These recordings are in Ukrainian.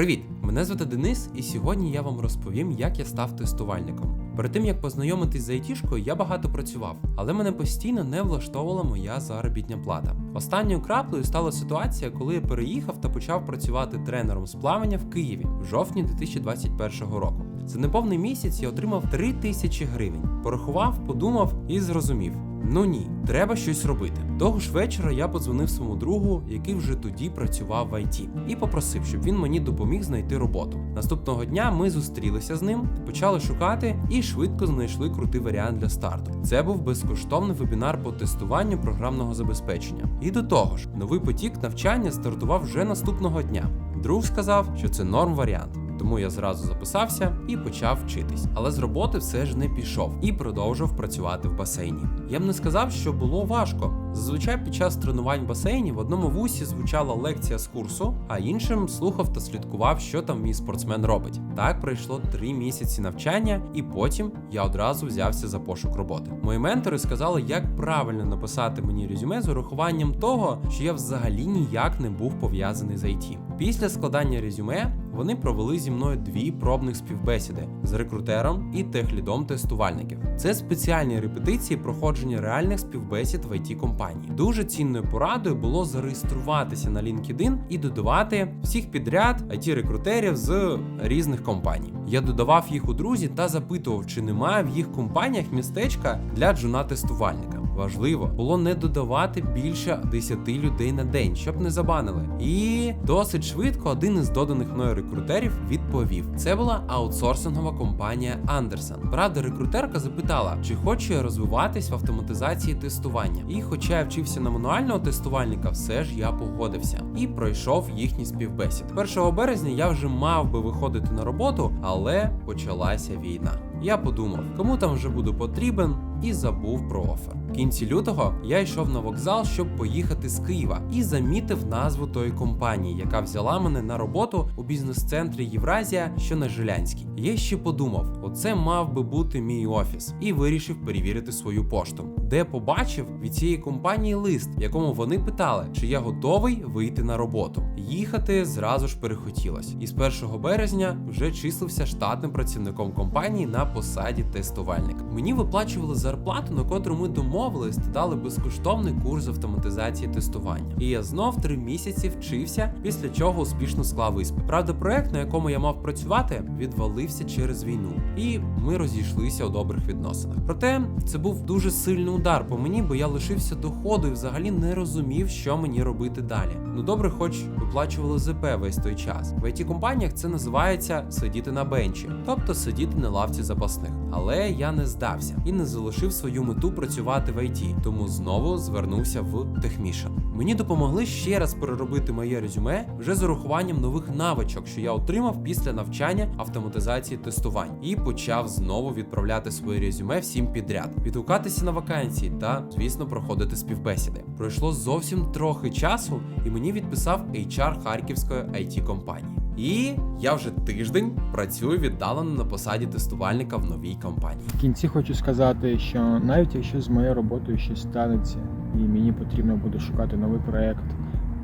Привіт! Мене звати Денис, і сьогодні я вам розповім, як я став тестувальником. Перед тим як познайомитись з айтішкою, я багато працював, але мене постійно не влаштовувала моя заробітня плата. Останньою краплею стала ситуація, коли я переїхав та почав працювати тренером з плавання в Києві в жовтні 2021 року. За неповний місяць я отримав 3 тисячі гривень. Порахував, подумав і зрозумів. Ну ні, треба щось робити. Того ж вечора я подзвонив своєму другу, який вже тоді працював в ІТ, і попросив, щоб він мені допоміг знайти роботу. Наступного дня ми зустрілися з ним, почали шукати і швидко знайшли крутий варіант для старту. Це був безкоштовний вебінар по тестуванню програмного забезпечення. І до того ж, новий потік навчання стартував вже наступного дня. Друг сказав, що це норм варіант. Тому я зразу записався і почав вчитись. Але з роботи все ж не пішов і продовжив працювати в басейні. Я б не сказав, що було важко. Зазвичай під час тренувань в басейні в одному вусі звучала лекція з курсу, а іншим слухав та слідкував, що там мій спортсмен робить. Так пройшло три місяці навчання, і потім я одразу взявся за пошук роботи. Мої ментори сказали, як правильно написати мені резюме з урахуванням того, що я взагалі ніяк не був пов'язаний з IT. Після складання резюме вони провели зі мною дві пробних співбесіди з рекрутером і техлідом тестувальників. Це спеціальні репетиції проходження реальних співбесід в it компанії. Дуже цінною порадою було зареєструватися на LinkedIn і додавати всіх підряд it рекрутерів з різних компаній. Я додавав їх у друзі та запитував, чи немає в їх компаніях містечка для джуна тестувальника. Важливо було не додавати більше 10 людей на день, щоб не забанили. І досить швидко один із доданих мною рекрутерів відповів: це була аутсорсингова компанія Андерсон. Правда, рекрутерка запитала, чи хочу я розвиватись в автоматизації тестування. І, хоча я вчився на мануального тестувальника, все ж я погодився і пройшов їхній співбесід. 1 березня я вже мав би виходити на роботу, але почалася війна. Я подумав, кому там вже буду потрібен, і забув про офер. Кінці лютого я йшов на вокзал, щоб поїхати з Києва, і замітив назву тої компанії, яка взяла мене на роботу у бізнес-центрі Євразія, що на Жилянській. Я ще подумав, оце мав би бути мій офіс, і вирішив перевірити свою пошту, де побачив від цієї компанії лист, в якому вони питали, чи я готовий вийти на роботу. Їхати зразу ж перехотілось, і з 1 березня вже числився штатним працівником компанії на посаді тестувальник. Мені виплачували зарплату, на котру ми домовились та дали безкоштовний курс автоматизації тестування. І я знов три місяці вчився, після чого успішно склав іспит. Правда, проект, на якому я мав працювати, відвалився через війну, і ми розійшлися у добрих відносинах. Проте це був дуже сильний удар по мені, бо я лишився доходу і взагалі не розумів, що мені робити далі. Ну добре, хоч виплачували ЗП весь той час. В it компаніях це називається сидіти на бенчі, тобто сидіти на лавці запасних. Але я не здався і не залишив свою мету працювати в IT, тому знову звернувся в Техмішн. Мені допомогли ще раз переробити моє резюме вже з урахуванням нових навичок, що я отримав після навчання автоматизації тестувань, і почав знову відправляти своє резюме всім підряд, відгукатися на вакансії та, звісно, проходити співбесіди. Пройшло зовсім трохи часу, і мені відписав HR Харківської it компанії. І я вже тиждень працюю віддалено на посаді тестувальника в новій компанії. В кінці хочу сказати, що навіть якщо з моєю роботою щось станеться, і мені потрібно буде шукати новий проект,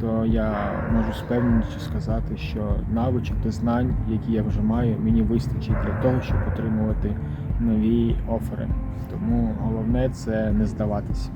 то я можу з певністю сказати, що навичок та знань, які я вже маю, мені вистачить для того, щоб отримувати нові офери. Тому головне це не здаватися.